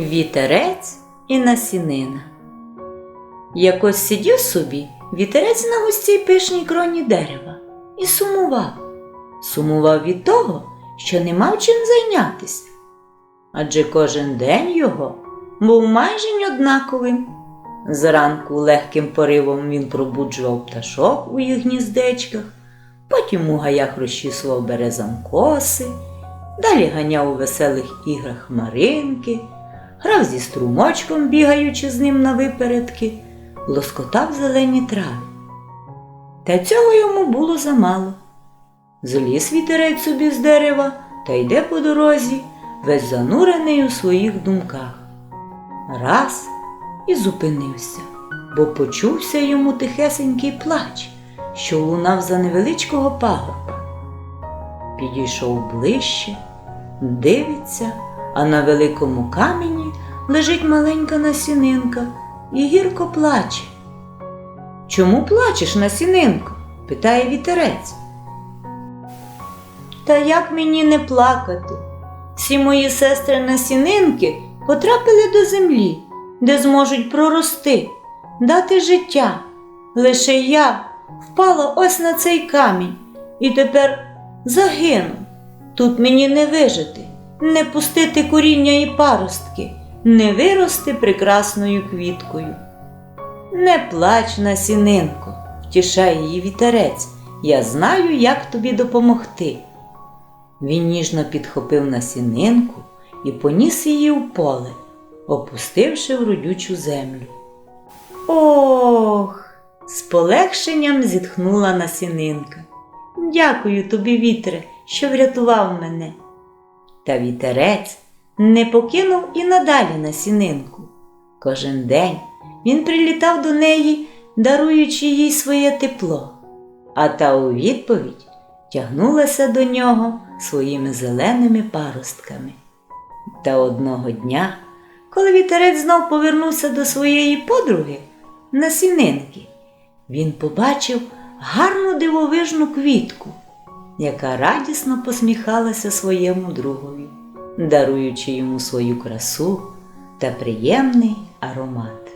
Вітерець і насінина. Якось сидів собі вітерець на густій пишній кроні дерева і сумував. Сумував від того, що не мав чим зайнятися. Адже кожен день його був майже однаковим. Зранку легким поривом він пробуджував пташок у їх гніздечках, потім у гаях розчісував березам коси, далі ганяв у веселих іграх хмаринки, грав зі струмочком, бігаючи з ним на випередки, лоскотав зелені трави. Та цього йому було замало. Зліз вітерець собі з дерева та йде по дорозі, весь занурений у своїх думках. Раз і зупинився, бо почувся йому тихесенький плач, що лунав за невеличкого пагорба. Підійшов ближче, дивиться, а на великому камені лежить маленька насінинка і гірко плаче. Чому плачеш, насінинко? питає вітерець. Та як мені не плакати? Всі мої сестри насінинки потрапили до землі, де зможуть прорости, дати життя. Лише я впала ось на цей камінь і тепер загину. Тут мені не вижити, не пустити коріння і паростки, не вирости прекрасною квіткою. Не плач, насінинко, втішає її вітерець. Я знаю, як тобі допомогти. Він ніжно підхопив насінинку і поніс її в поле, опустивши в родючу землю. Ох, з полегшенням зітхнула насінинка. Дякую тобі, вітре, що врятував мене. Та вітерець не покинув і надалі насінинку. Кожен день він прилітав до неї, даруючи їй своє тепло, а та у відповідь тягнулася до нього своїми зеленими паростками. Та одного дня, коли вітерець знов повернувся до своєї подруги насінинки, він побачив гарну дивовижну квітку, яка радісно посміхалася своєму другові, даруючи йому свою красу та приємний аромат.